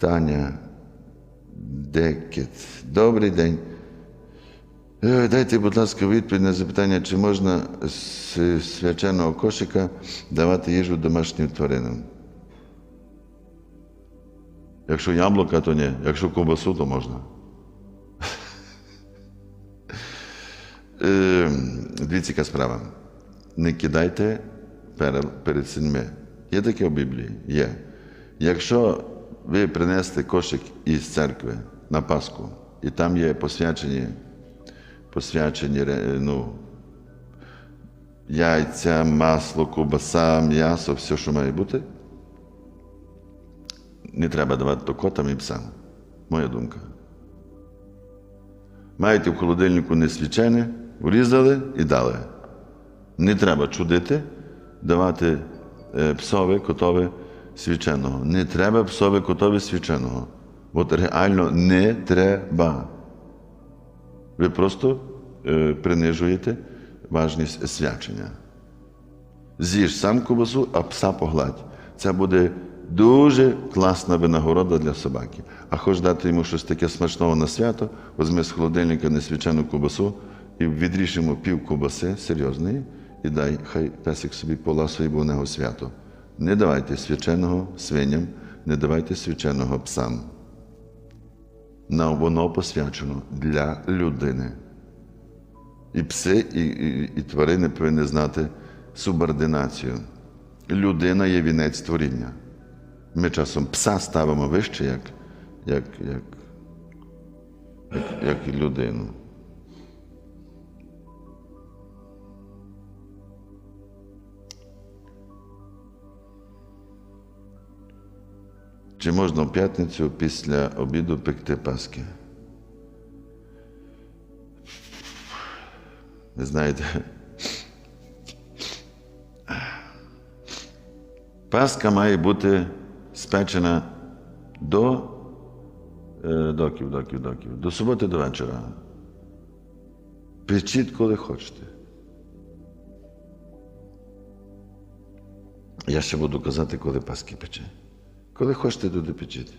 Таня Декет. Добрий день. Е, Дайте, будь ласка, відповідь на запитання, чи можна з свяченого кошика давати їжу домашнім тваринам. Якщо яблука, то ні. Якщо ковбасу, то можна. Е, Дивіться, яка справа. Не кидайте перед синьми. Є таке в Біблії? Є. Якщо ви принесете кошик із церкви на Пасху, і там є посвячені, посвячені ну, яйця, масло, ковбаса, м'ясо, все, що має бути, не треба давати то котам і псам. Моя думка. Маєте в холодильнику несвічене, врізали і дали. Не треба чудити, давати е, псове, котове свіченого. Не треба псове, котове свіченого. От реально не треба. Ви просто е, принижуєте важність свячення. З'їж сам ковбасу, а пса погладь. Це буде дуже класна винагорода для собаки. А хоч дати йому щось таке смачного на свято, візьми з холодильника несвячену ковбасу і відріж йому пів ковбаси серйозної і дай, хай песик собі поласує, бо у нього свято. Не давайте свяченого свиням, не давайте свяченого псам. На воно посвячено для людини. І пси, і, і, і тварини повинні знати субординацію. Людина є вінець творіння. Ми часом пса ставимо вище, як, як, як, як, як людину. Чи можна в п'ятницю після обіду пекти паски? Ви знаєте, Паска має бути спечена до е, доків, доків, доків, до суботи до вечора. Печіть, коли хочете. Я ще буду казати, коли паски пече. Коли хочете, туди печіть.